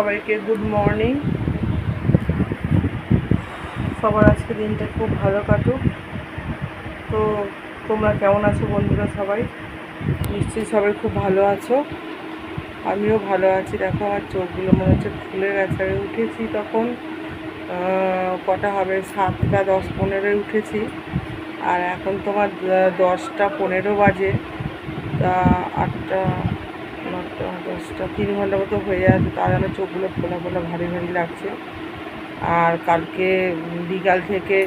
সবাইকে good morning সবার আজকে দিনটা খুব ভালো কাটুক। তো তোমরা কেমন আছো বন্ধুরা সবাই? নিশ্চয়ই সবাই খুব ভালো আছো। আমিও ভালো আছি। দেখো আমার চোখগুলো মনে হচ্ছে খুলে গেছে। আমি উঠেছি তখন কটা হবে? সাতটা, দশ, পনেরোয় উঠেছি। আর এখন তোমার দশটা পনেরো বাজে। তা আটটা দশটা তিন ঘণ্টা মতো হয়ে যাচ্ছে, তার জন্য চোখগুলো ফোলা ফোলা ভারী ভারী লাগছে। আর কালকে বিকাল থেকে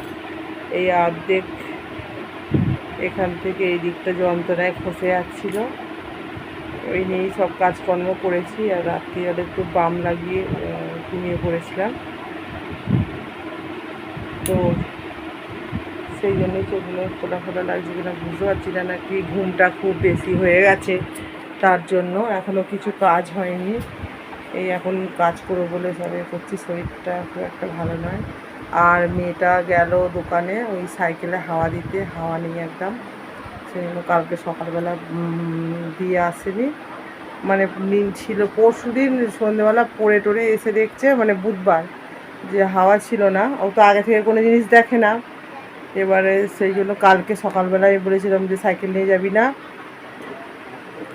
এই অর্ধেক এখান থেকে এই দিকটা যন্ত্রণায় খসে যাচ্ছিল। ওই নিয়েই সব কাজকর্ম করেছি, আর রাত্রি আর একটু বাম লাগিয়ে ঘুমিয়ে পড়েছিলাম। তো সেই জন্যই চোখগুলো ফোটা ফোটা লাগছে কিনা বুঝতে পারছি না কি ঘুমটা খুব বেশি হয়ে গেছে। তার জন্য এখনও কিছু কাজ হয়নি। এই এখন কাজ করব বলে সবে করছি, শরীরটা খুব একটা ভালো নয়। আর মেয়েটা গেল দোকানে ওই সাইকেলে হাওয়া দিতে, হাওয়া নেই একদম। সেই জন্য কালকে সকালবেলা দিয়ে আসেনি। মানে ছিল পরশু দিন সন্ধ্যেবেলা পড়ে টরে এসে দেখছে মানে বুধবার যে হাওয়া ছিল না। ও তো আগে থেকে কোনো জিনিস দেখে না। এবারে সেই জন্য কালকে সকালবেলায় বলেছিলাম যে সাইকেল নিয়ে যাবি না।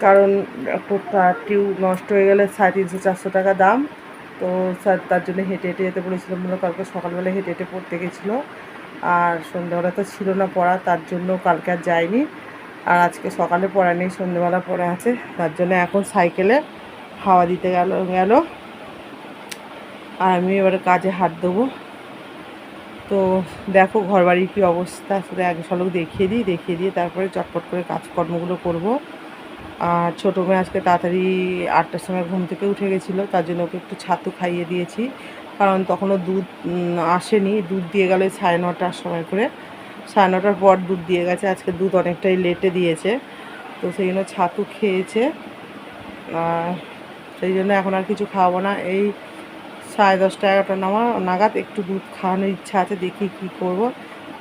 কারণ একটু টিউ নষ্ট হয়ে গেলে সাড়ে তিনশো, চারশো টাকা দাম। তো স্যার তার জন্য হেঁটে হেঁটে যেতে বলেছিলাম বলে কালকে সকালবেলা হেঁটে হেঁটে পড়তে গেছিল। আর সন্ধ্যাবেলা তো ছিল না পড়া, তার জন্য কালকে আর যায়নি। আর আজকে সকালে পড়া নেই, সন্ধ্যেবেলা পড়া আছে। তার জন্য এখন সাইকেলে হাওয়া দিতে গেল গেল। আর আমি এবারে কাজে হাত দেবো। তো দেখো ঘরবাড়ির কী অবস্থা, শুধু এক ঝলক দেখিয়ে দিই, দেখিয়ে দিয়ে তারপরে চটপট করে কাজকর্মগুলো করব। আর ছোটো মেয়ে আজকে তাড়াতাড়ি আটটার সময় ঘুম থেকে উঠে গেছিল, তার জন্য ওকে একটু ছাতু খাইয়ে দিয়েছি। কারণ তখনও দুধ আসেনি, দুধ দিয়ে গেলে সাড়ে নটার সময় করে। সাড়ে নটার পর দুধ দিয়ে গেছে, আজকে দুধ অনেকটাই লেটে দিয়েছে। তো সেই জন্য ছাতু খেয়েছে। আর সেই জন্য এখন আর কিছু খাওয়াবো না। এই সাড়ে দশটা এগারোটা নামা নাগাদ একটু দুধ খাওয়ানোর ইচ্ছা আছে, দেখি কি করব।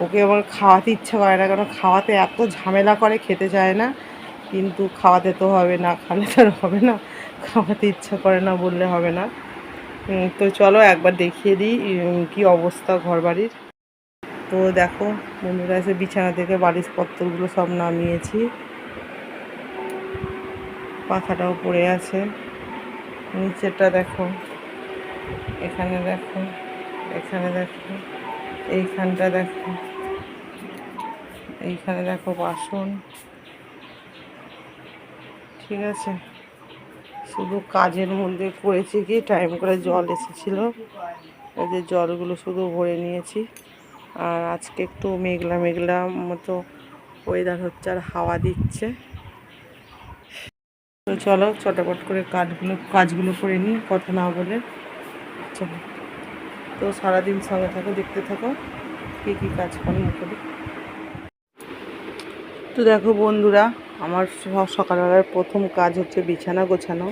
ওকে আবার খাওয়াতে ইচ্ছা করে না, কারণ খাওয়াতে এত ঝামেলা করে, খেতে চায় না। কিন্তু খাওয়াতে তো হবে না খালে তো আর হবে না। খাওয়াতে ইচ্ছা করে না বললে হবে না। তো চলো একবার দেখিয়ে দিই কি অবস্থা ঘর বাড়ির তো দেখো, বন্ধুরা এসে বিছানা থেকে বালিশ পত্রগুলো সব নামিয়েছি। পাখাটাও পড়ে আছে। নিচেরটা দেখো, এখানে দেখো এখানে দেখো, এইখানটা দেখো, এইখানে দেখো বাসন। ঠিক আছে। শুধু কাজের মধ্যে করেছি কি টাইম করে জল এসেছিল। ওই যে জলগুলো শুধু ভরে নিয়েছি। আর আজকে একটু মেঘলা মেঘলা মতো ওয়েদার হচ্ছে আর হাওয়া দিচ্ছে। তো চলো, চটাপট করে কাজগুলো কাজগুলো করে নিই, কথা না বলে। চলো। তো সারাদিন সঙ্গে থাকো, দেখতে থাকো, কী কী কাজকর্ম করি। তো দেখো বন্ধুরা আমার সকালবেলার প্রথম কাজ হচ্ছে বিছানা গোছানো।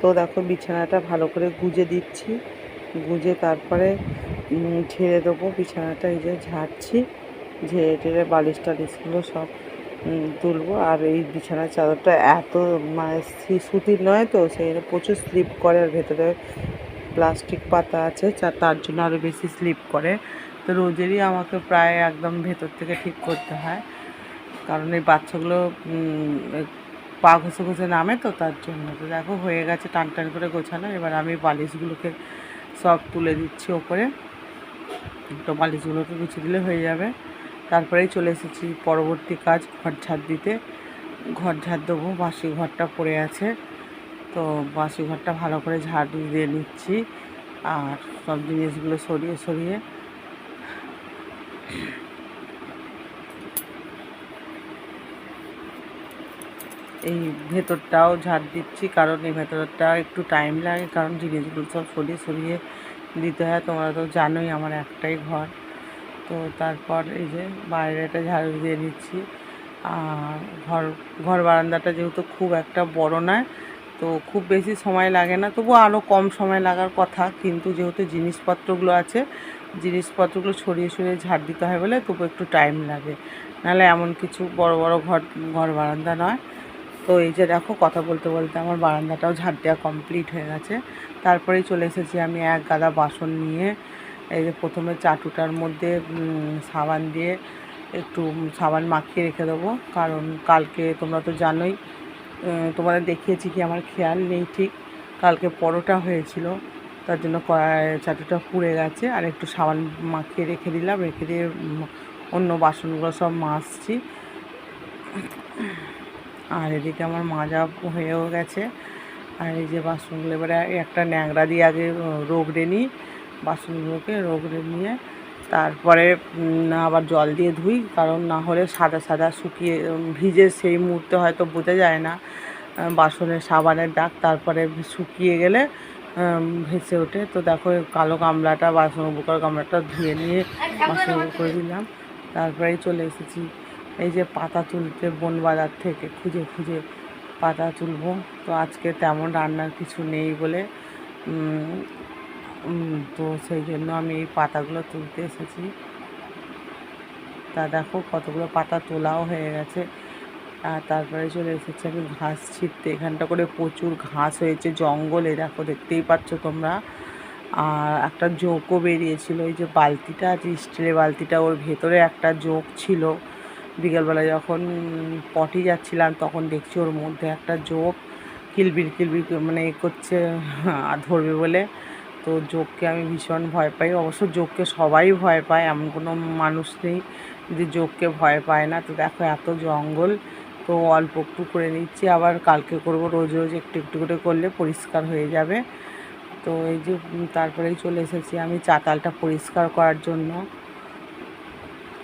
তো দেখো বিছানাটা ভালো করে গুজে দিচ্ছি। গুজে তারপরে ঝেড়ে দেবো বিছানাটা, এই যে ঝাড়ছি। ঝেড়ে টেড়ে বালিশ টালিশগুলো সব তুলবো। আর এই বিছানার চাদরটা এত মানে সুতির নয় তো, সেই প্রচুর স্লিপ করে। আর ভেতরে প্লাস্টিক পাতা আছে তার জন্য আরও বেশি স্লিপ করে। তো রোজেরই আমাকে প্রায় একদম ভেতর থেকে ঠিক করতে হয়। কারণ এই বাচ্চাগুলো পা ঘষে ঘষে নামে তো তার জন্য। তো দেখো, হয়ে গেছে, টান টান করে গোছানো। এবার আমি বালিশগুলোকে সব তুলে দিচ্ছি ওপরে। তো বালিশগুলোকে গুছিয়ে দিলে হয়ে যাবে। তারপরেই চলে এসেছি পরবর্তী কাজ, ঘর ঝাড় দিতে। ঘর ঝাড় দেবো, বাসি ঘরটা পড়ে আছে। তো বাসি ঘরটা ভালো করে ঝাড় দিয়ে নিচ্ছি। আর সব জিনিসগুলো সরিয়ে সরিয়ে এই ভেতরটাও ঝাড় দিচ্ছি, কারণ এই ভেতরটা একটু টাইম লাগে, কারণ জিনিসগুলো সব সরিয়ে সরিয়ে দিতে হয়। তোমরা তো জানোই আমার একটাই ঘর। তো তারপর এই যে বাইরেটা ঝাড়ু দিয়ে নিচ্ছি আর ঘর ঘর বারান্দাটা যেহেতু খুব একটা বড় নয় তো খুব বেশি সময় লাগে না। তবু আরও কম সময় লাগার কথা, কিন্তু যেহেতু জিনিসপত্রগুলো আছে, জিনিসপত্রগুলো সরিয়ে সরিয়ে ঝাড় দিতে হয় বলে তবু একটু টাইম লাগে। নাহলে এমন কিছু বড় বড় ঘর ঘর বারান্দা নয়। তো এই যে দেখো কথা বলতে বলতে আমার বারান্দাটাও ঝাড় দেওয়া কমপ্লিট হয়ে গেছে। তারপরেই চলে এসেছি আমি এক গাদা বাসন নিয়ে, এই যে প্রথমে চাটুটার মধ্যে সাবান দিয়ে একটু সাবান মাখিয়ে রেখে দেবো। কারণ কালকে তোমরা তো জানোই তোমাদের দেখিয়েছি কি আমার খেয়াল নেই ঠিক। কালকে পরোটা হয়েছিল, তার জন্য চাটুটা পুড়ে গেছে। আর একটু সাবান মাখিয়ে রেখে দিলাম, রেখে দিয়ে অন্য বাসনগুলো সব মাজছি। আর এদিকে আমার মাজা হয়েও গেছে। আর এই যে বাসনগুলো এবারে একটা ন্যাংরা দিয়ে আগে রোগড়ে নিই বাসনগুলোকে রোগড়ে নিয়ে তারপরে আবার জল দিয়ে ধুই কারণ না হলে সাদা সাদা শুকিয়ে ভিজে সেই মুহূর্তে হয়তো বোঝা যায় না। বাসনের সাবানের দাগ তারপরে শুকিয়ে গেলে ভেসে ওঠে। তো দেখো কালো গামলাটা বাসন উপকার গামলাটা ধুয়ে নিয়ে বাসন করে দিলাম। তারপরেই চলে এসেছি। এই যে পাতা তুলতে বন বাজার থেকে খুঁজে খুঁজে পাতা তুলবো। তো আজকে তেমন রান্নার কিছু নেই বলে তো সেই জন্য আমি এই পাতাগুলো তুলতে এসেছি। তা দেখো কতগুলো পাতা তোলাও হয়ে গেছে। আর তারপরে চলে এসেছি আমি ঘাস ছিঁড়তে এখানটা করে প্রচুর ঘাস হয়েছে, জঙ্গলে দেখো, দেখতেই পাচ্ছ তোমরা। আর একটা জোঁকও বেরিয়েছিল এই যে বালতিটা, যে স্টিলের বালতিটা, ওর ভেতরে একটা জোঁক ছিল। বিকেলবেলা যখন পটি যাচ্ছিলাম, তখন দেখছি ওর মধ্যে একটা জোঁক কিলবির কিলবির মানে এ করছে ধরবে বলে। তো যোগকে আমি ভীষণ ভয় পাই। অবশ্য যোগকে সবাই ভয় পায়, এমন কোনো মানুষ নেই যে যোগকে ভয় পায় না। তো দেখো এত জঙ্গল, তো অল্প একটু করে নিচ্ছি, আবার কালকে করব, রোজ রোজ একটু একটু করে করলে পরিষ্কার হয়ে যাবে। তো এই যে তারপরেই চলে এসেছি আমি চাতালটা পরিষ্কার করার জন্য।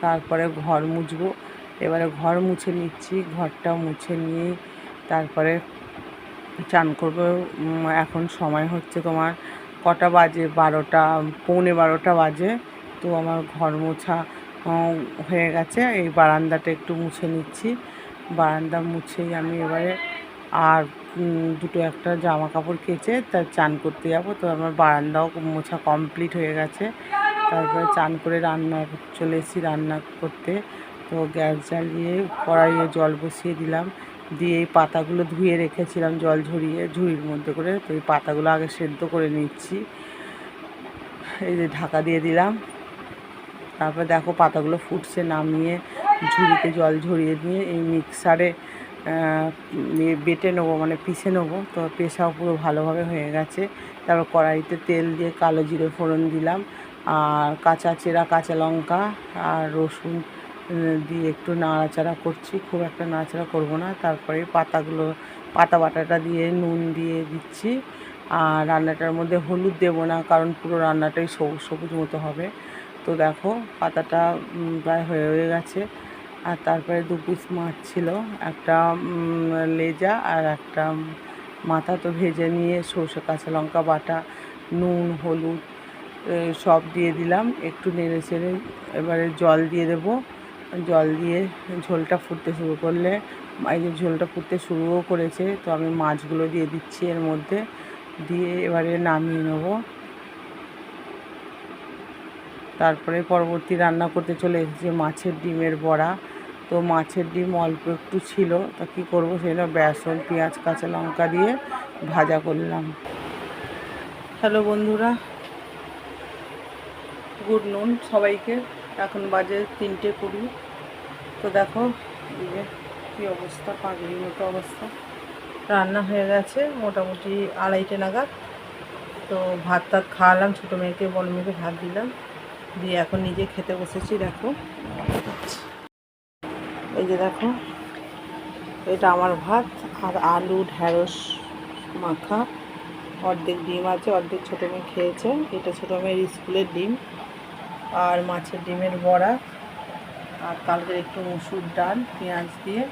তারপরে ঘর মুছবো। এবারে ঘর মুছে নিচ্ছি, ঘরটা মুছে নিয়ে তারপরে চান করব। এখন সময় হচ্ছে তোমার কটা বাজে? বারোটা, পৌনে বারোটা বাজে। তো আমার ঘর মোছা হয়ে গেছে। এই বারান্দাটা একটু মুছে নিচ্ছি। বারান্দা মুছেই আমি এবারে আর দুটো একটা জামা কাপড় কেচে তার চান করতে যাব। তো আমার বারান্দাও মোছা কমপ্লিট হয়ে গেছে। তারপরে চান করে রান্না, চলে এসেছি রান্না করতে। তো গ্যাস জ্বালিয়ে কড়াইয়ে জল বসিয়ে দিলাম। দিয়ে এই পাতাগুলো ধুয়ে রেখেছিলাম জল ঝরিয়ে, ঝুড়ির মধ্যে করে। তো এই পাতাগুলো আগে সেদ্ধ করে নিচ্ছি। এই যে ঢাকা দিয়ে দিলাম। তারপর দেখো পাতাগুলো ফুটছে নামিয়ে ঝুড়িতে জল ঝরিয়ে দিয়ে এই মিক্সারে বেটে নেব মানে পিষে নেব। তো পেশাও পুরো ভালোভাবে হয়ে গেছে। তারপর কড়াইতে তেল দিয়ে কালো জিরে ফোড়ন দিলাম। আর কাঁচা চেরা কাঁচা লঙ্কা আর রসুন দিয়ে একটু নাড়াচাড়া করছি, খুব একটা নাড়াচাড়া করব না। তারপরে পাতাগুলো, পাতা বাটাটা দিয়ে নুন দিয়ে দিচ্ছি। আর রান্নাটার মধ্যে হলুদ দেবো না, কারণ পুরো রান্নাটাই সবুজ সবুজ মতো হবে। তো দেখো, পাতাটা প্রায় হয়ে হয়ে গেছে। আর তারপরে দু পিস মাছ ছিল, একটা লেজা আর একটা মাথা। তো ভেজে নিয়ে সর্ষে, কাঁচা লঙ্কা বাটা, নুন, হলুদ সব দিয়ে দিলাম। একটু নেড়ে চেড়ে এবারে জল দিয়ে দেবো। জল দিয়ে ঝোলটা ফুটতে শুরু করলে, এই যে ঝোলটা ফুটতে শুরুও করেছে, তো আমি মাছগুলো দিয়ে দিচ্ছি এর মধ্যে, দিয়ে এবারে নামিয়ে নেব। তারপরে পরবর্তী রান্না করতে চলে এসেছি মাছের ডিমের বড়া। তো মাছের ডিম অল্প একটু ছিল, তা কী করব সেটা বেসন, পেঁয়াজ, কাঁচা লঙ্কা দিয়ে ভাজা করলাম। হ্যালো বন্ধুরা, গুড নুন সবাইকে, এখন বাজে তিনটে কুড়ি। তো দেখো যে কী অবস্থা, পাগলির মতো অবস্থা। রান্না হয়ে গেছে, মোটামুটি আড়াইটে নাগাদ। তো ভাত টাত খাওয়ালাম, ছোটো মেয়েকে, বড় মেয়েকে ভাত দিলাম। দিয়ে এখন নিজে খেতে বসেছি, দেখো। এই যে দেখো, এটা আমার ভাত আর আলু, ঢ্যাঁড়স, মাখা। অর্ধেক ডিম আছে, অর্ধেক ছোটো মেয়ে খেয়েছে। এটা ছোটো মেয়ের স্কুলের ডিম। আর মাছের ডিমের বড়া। আর কালকের একটু মুসুর ডাল, পেঁয়াজ দিয়ে,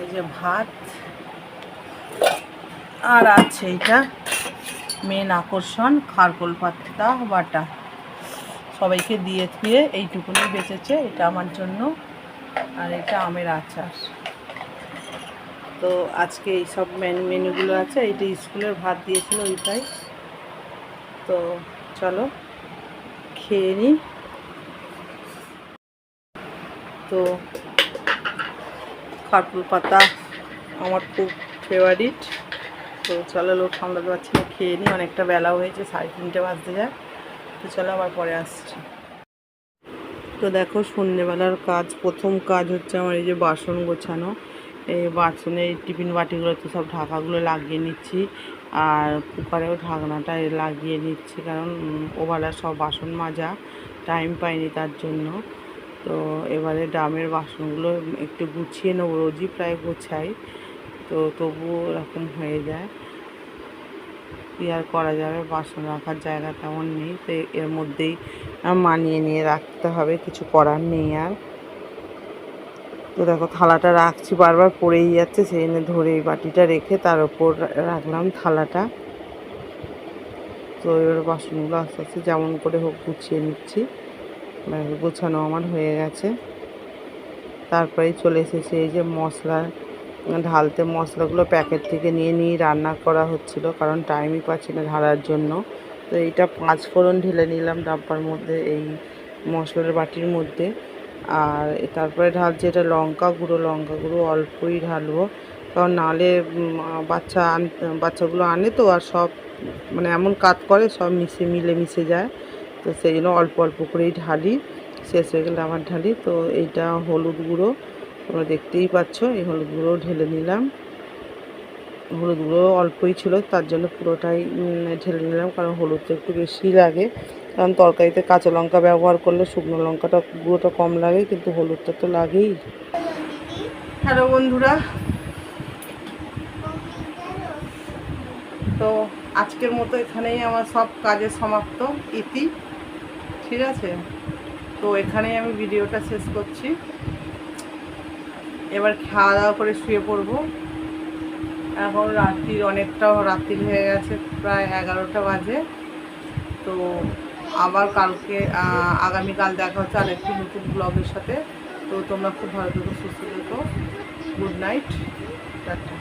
এই যে ভাত। আর আছে এটা মেন আকর্ষণ খারকোল পাতা বাটা সবাইকে দিয়ে থুয়ে এইটুকুনি বেঁচেছে, এটা আমার জন্য। আর এটা আমের আচার। তো আজকে এইসব মেনু মেনুগুলো আছে এইটা স্কুলের ভাত দিয়েছিল ওইটাই। তো চলো, খেয়ে নিই তো খারকুল পাতা আমার খুব ফেভারিট তো চলো লোক সামলাতে পারছি না, খেয়ে নিই, অনেকটা বেলা হয়েছে সাড়ে তিনটে বাজতে যায়। তো চলো আবার পরে আসছি। তো দেখো সন্ধ্যেবেলার কাজ, প্রথম কাজ হচ্ছে আমার এই যে বাসন গোছানো। এই বাসনে টিফিন বাটিগুলোতে সব ঢাকাগুলো লাগিয়ে নিচ্ছি, আর কুকারেও ঢাকনাটা লাগিয়ে নিচ্ছি, কারণ ওবেলা সব বাসন মাজা টাইম পাইনি তার জন্য। তো এবারে ড্রামের বাসনগুলো একটু গুছিয়ে নেব, রোজই প্রায় গোছাই। তো তবুও এরকম হয়ে যায়। কী আর করা যাবে? বাসন রাখার জায়গা তেমন নেই। তো এর মধ্যেই মানিয়ে নিয়ে রাখতে হবে, কিছু করার নেই আর। তো দেখো থালাটা রাখছি, বারবার পড়েই যাচ্ছে, সেই জন্য ধরে এই বাটিটা রেখে তার ওপর রাখলাম থালাটা। তো এবার বাসনগুলো আস্তে আস্তে যেমন করে হোক গুছিয়ে নিচ্ছি। গোছানো আমার হয়ে গেছে। তারপরেই চলে এসেছে এই যে মশলা ঢালতে মশলাগুলো প্যাকেট থেকে নিয়ে নিয়ে রান্না করা হচ্ছিল কারণ টাইমই পাচ্ছি না ঢালার জন্য। তো এইটা পাঁচ ফোড়ন ঢেলে নিলাম ডাব্বার মধ্যে এই মশলার বাটির মধ্যে। আর তারপরে ঢালছি এটা লঙ্কা গুঁড়ো লঙ্কা গুঁড়ো অল্পই ঢালবো। কারণ উম, বাচ্চা আন বাচ্চাগুলো আনে তো আর সব মানে এমন কাত করে সব মিশে মিলে মিশে যায়। তো সেই জন্য অল্প অল্প করেই ঢালি, শেষ হয়ে গেলে আবার ঢালি। তো এইটা হলুদ গুঁড়ো, তোমরা দেখতেই পাচ্ছ, এই হলুদ গুঁড়ো ঢেলে নিলাম। হলুদ গুঁড়ো অল্পই ছিল, তার জন্য পুরোটাই ঢেলে নিলাম, কারণ হলুদটা একটু বেশি লাগে। কারণ তরকারিতে কাঁচা লঙ্কা ব্যবহার করলে শুকনো লঙ্কাটা, গুঁড়োটা কম লাগে, কিন্তু হলুদটা তো লাগেই। হ্যালো বন্ধুরা। তো আজকের মতো এখানেই আমার সব কাজের সমাপ্ত। ইতি ঠিক আছে? তো এখানেই আমি ভিডিওটা শেষ করছি। এবার খাওয়া দাওয়া করে শুয়ে পড়ব। এখন রাত্রির অনেকটা রাত্রি হয়ে গেছে, প্রায় এগারোটা বাজে। তো আবার কালকে আগামীকাল দেখা হচ্ছে আরেকটি নতুন ব্লগের সাথে। তো তোমরা খুব ভালো থেকো, সুস্থ থেকো। Good night. টাটা।